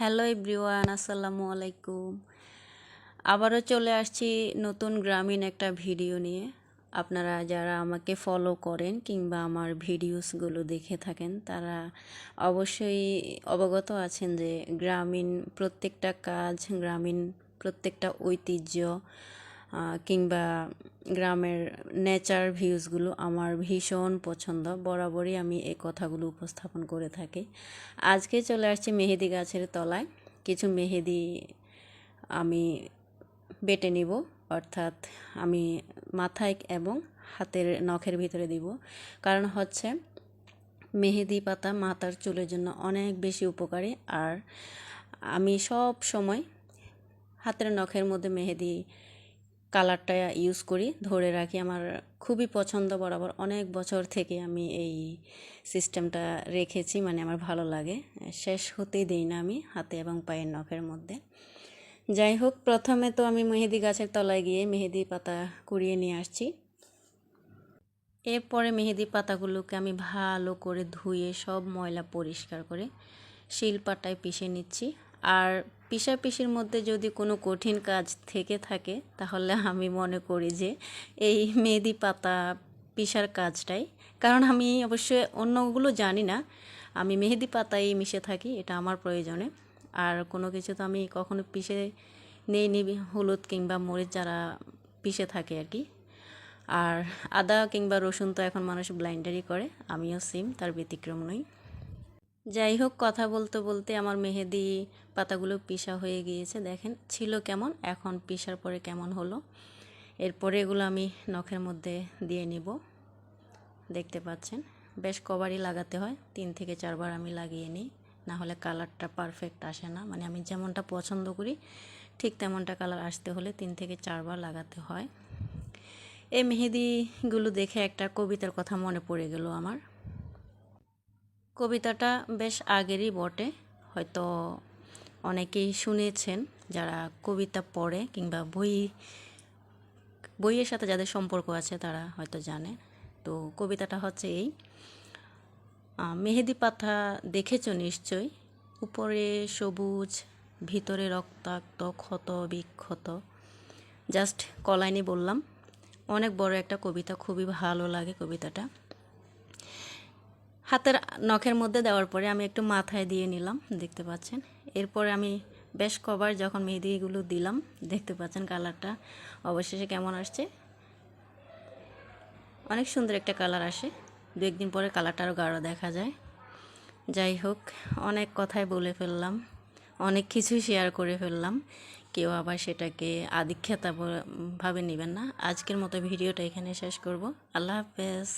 Hello everyone, আসসালামু আলাইকুম। আবারও চলে আসছি নতুন গ্রামীণ একটা ভিডিও নিয়ে। আপনারা যারা আমাকে ফলো করেন কিংবা আমার ভিডিওসগুলো দেখে থাকেন, তারা অবশ্যই অবগত আছেন যে গ্রামীণ প্রত্যেকটা কাজ, গ্রামীণ প্রত্যেকটা ঐতিহ্য কিংবা গ্রামের নেচার ভিউজগুলো আমার ভীষণ পছন্দ। বরাবরই আমি এই কথাগুলো উপস্থাপন করে থাকি। আজকে চলে আসছি মেহেদি গাছের তলায়। কিছু মেহেদি আমি বেটে নিব, অর্থাৎ আমি মাথায় এবং হাতের নখের ভিতরে দিব। কারণ হচ্ছে মেহেদি পাতা মাথার চুলের জন্য অনেক বেশি উপকারী। আর আমি সব সময় হাতের নখের মধ্যে মেহেদি কালারটা ইউজ করি, ধরে রাখি আমার খুবই পছন্দ বরাবর। অনেক বছর থেকে আমি এই সিস্টেমটা রেখেছি মানে আমার ভালো লাগে। শেষ হতেই দেই না আমি, হাতে এবং পায়ের নখের মধ্যে। যাই হোক, প্রথমে তো আমি মেহেদি গাছের তলায় গিয়ে মেহেদি পাতা কুড়িয়ে নিয়ে আসছি। এরপরে মেহেদি পাতাগুলোকে আমি ভালো করে ধুয়ে সব ময়লা পরিষ্কার করে শিলপাটায় পিষে নিচ্ছি। আর পিষাপিষির মধ্যে যদি কোনো কঠিন কাজ থেকে থাকে, তাহলে আমি মনে করি যে এই মেহেদি পাতা পিষার কাজটাই। কারণ আমি অবশ্যই অন্যগুলো জানি না। আমি মেহেদি পাতায় মিশে থাকি, এটা আমার প্রয়োজনে। আর কোনো কিছু তো আমি কখনো পিষে নেই নিবি হলুদ কিংবা মরিচ যারা পিষে থাকে আর কি। আর আদা কিংবা রসুন তো এখন মানুষ ব্লাইন্ডারই করে, আমিও সেম তার ব্যতিক্রম নই। যাই হোক, কথা বলতে বলতে আমার মেহেদি পাতাগুলো পিসা হয়ে গিয়েছে। দেখেন, ছিল কেমন, এখন পিসার পরে কেমন হলো। এরপরে এগুলো আমি নখের মধ্যে দিয়ে নিব। দেখতে পাচ্ছেন, বেশ কবারই লাগাতে হয়। তিন থেকে চারবার আমি লাগিয়ে নিই, না হলে কালারটা পারফেক্ট আসে না। মানে আমি যেমনটা পছন্দ করি, ঠিক তেমনটা কালার আসতে হলে তিন থেকে চারবার লাগাতে হয়। এই মেহেদিগুলো দেখে একটা কবিতার কথা মনে পড়ে গেল আমার। কবিতাটা বেশ আগেরই বটে। হয়তো অনেকেই শুনেছেন যারা কবিতা পড়ে কিংবা বই, বইয়ের সাথে যাদের সম্পর্ক আছে তারা হয়তো জানে। তো কবিতাটা হচ্ছে এই। মেহেদি পাতা দেখেছ নিশ্চয় উপরে সবুজ, ভিতরে রক্তাক্ত, ক্ষত বিক্ষত। জাস্ট কলাইনি বললাম। অনেক বড় একটা কবিতা, খুবই ভালো লাগে কবিতাটা। হাতের নখের মধ্যে দেওয়ার পরে আমি একটু মাথায় দিয়ে নিলাম, দেখতে পাচ্ছেন। এরপরে আমি বেশ কবার যখন মেহেদিগুলো দিলাম, দেখতে পাচ্ছেন কালারটা অবশেষে কেমন আসছে। অনেক সুন্দর একটা কালার আসে। দু একদিন পরে কালারটা আরও গাঢ় দেখা যায়। যাই হোক, অনেক কথাই বলে ফেললাম, অনেক কিছুই শেয়ার করে ফেললাম। কেউ আবার সেটাকে আদিক্ষেতা ভাবে নেবেন না। আজকের মতো ভিডিওটা এখানে শেষ করব। আল্লাহ হাফেজ।